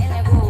and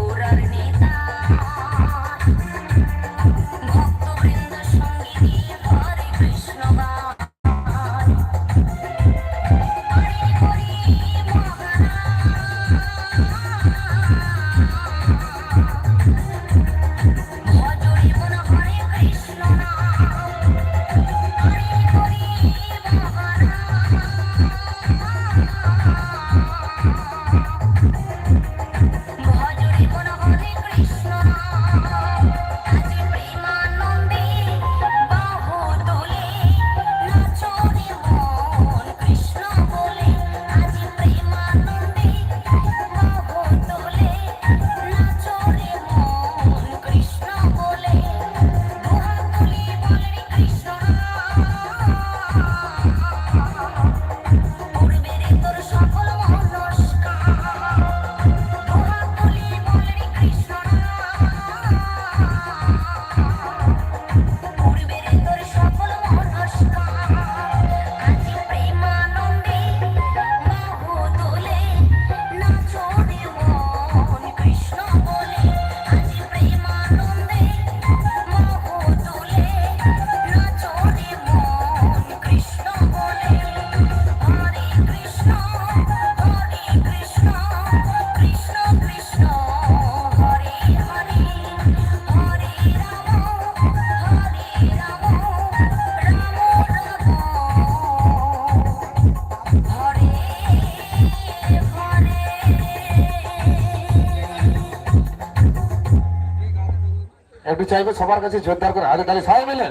একটু চাইব, সবার কাছে জোরদার করে। হাতে তাহলে সবাই মিলে।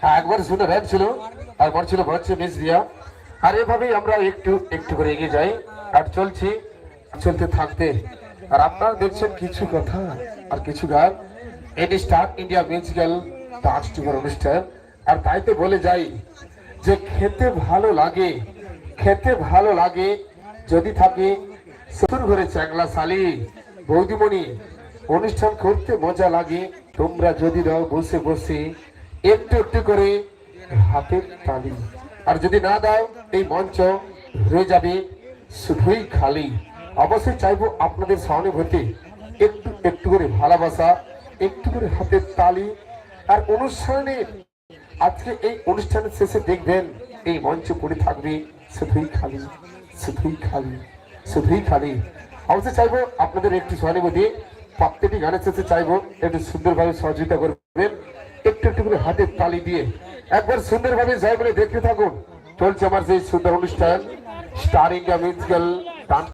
হ্যাঁ একবার শুনে র্যাপ ছিল মনে ছিল হচ্ছে মিস দিয়া আর এভাবেই আমরা একটু একটু করে এগিয়ে যাই। আর চলছি, চলতে থাকতে। আর আপনারা দেখছেন কিছু কথা আর কিছু গান। এটি স্টার ইন্ডিয়া মিউজিক্যাল ডান্স অনুষ্ঠান। আর তাইতে বলে যাই যে, খেতে ভালো লাগে, খেতে ভালো লাগে, যদি থাকে শ্বশুর ঘরে চ্যাংলা শালি। বৌদিমণি অনুষ্ঠান করতে মজা লাগে। তোমরা যদি দাও বসে বসে, একটু একটু করে হাতের তালি। আর যদি না দাও, এই মঞ্চ হয়ে যাবে শুধুই খালি। অবশ্যই চাইব আপনাদের সহানুভূতি। একটু একটু করে ভালোবাসা, একটু করে হাতের তালি। আর অনুষ্ঠানে, আজকে এই অনুষ্ঠানের শেষে দেখবেন এই মঞ্চ পড়ে থাকবে শুধুই খালি শুধুই খালি শুধুই খালি। অবশ্যই চাইব আপনাদের একটু সহানুভূতি। প্রত্যেকটি গানের শেষে চাইব, একটু সুন্দরভাবে সহযোগিতা করবেন। একটু একটু করে হাতে তালি দিয়ে একবার সুন্দরভাবে যাই বলে দেখতে থাকুন। চলছে আমার সেই সুন্দর অনুষ্ঠান স্টারিং মিউজিক্যাল